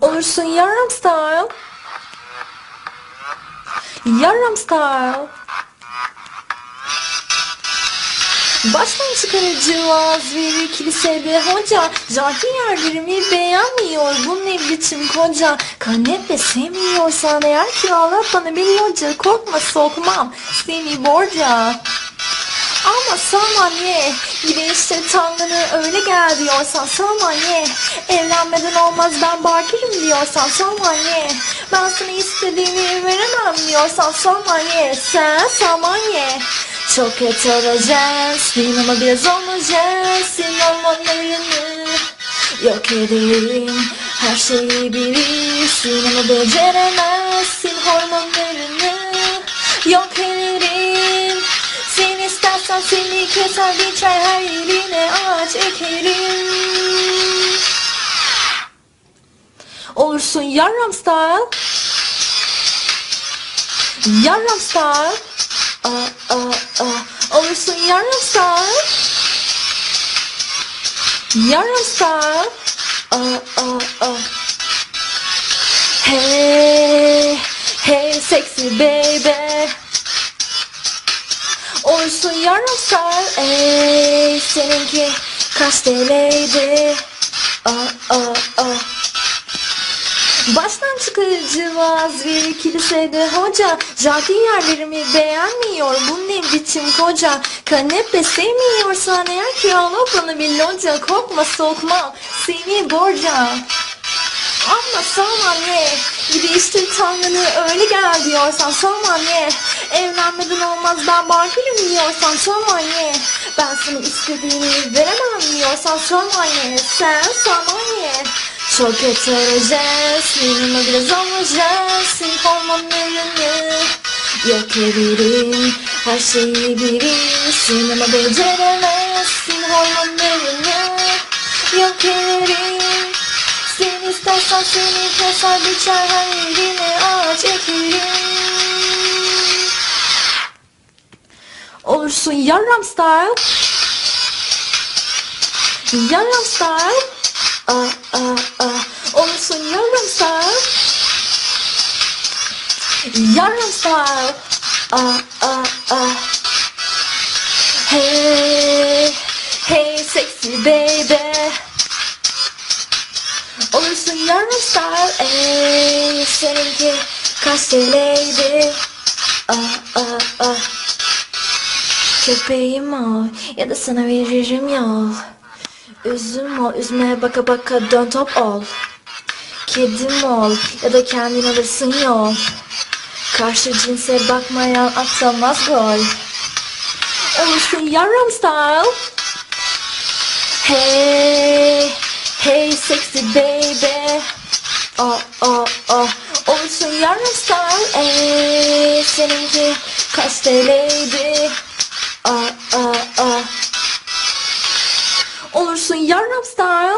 Olursun yarım style. Yarım style. Baştan çıkarıcı vaaz verir kilisede hoca? Cahil yerlerimi beğenmiyor. Bu ne biçim koca? Kanepe sevmiyorsan eğer kiralat bana bir loca Korkma sokmam. Seni borca. Ama saman ye Gibi işte Tanrı'nı öyle gel diyorsan saman ye Evlenmeden olmaz ben bakirim diyorsan saman ye Ben sana istediğimi veremem diyorsan saman ye Sen saman ye çok heterojensin ama biraz homojensin hormonlarını Yok ederim her şeyi bilirsin ama beceremezsin hormonlarını Yok ederim. Sen istersen seni keser biçer her yerine ağaç ekerim Olursun. Yarram style Yarram style Aa, aa, aa. Olursun yarram style Yarram style Aa, aa, aa. Hey, hey sexy baby. Olursun yarım sar ey seninki kaç TL'ydi Vaaz verir kilisede hoca. Jackie yerlerimi beğenmiyor. Bu ne biçim koca Kanepe sevmiyorsan eğer kirala bana bir loca Korkma sokma. Seni borca ama saman ye Gibi işte Tanrı'nı öyle gel diyorsan saman ye Evlenmeden olmaz ben bakirim diyorsan saman ye Ben sana istediğini veremem diyorsan saman ye Sen saman ye Çok heterojensin ama biraz homojensin hormonlarını Yok ederim her şeyi bilirsin ama beceremezsin. Hormonlarını Yok ederim sen istersen seni keser biçer her yerine ağaç ekerim. Olursun yarram style. Yarram style Olursun yarram style Yarram style Aa, aa, aa. Hey, hey sexy baby Olursun yarım star ey Seninki kaç TL'ydi Aa, aa, aa. Köpeğim ol ya da sana veririm yol Üzüm ol üzme baka baka dön top ol. Kedim ol ya da kendin alırsın yol. Karşı cinse bakmayan atamaz gol. Olursun yarım style Hey Hey sexy baby. Oh oh oh. Olursun yarım style Ey seninki kaç TL'ydi olursun yarramstar.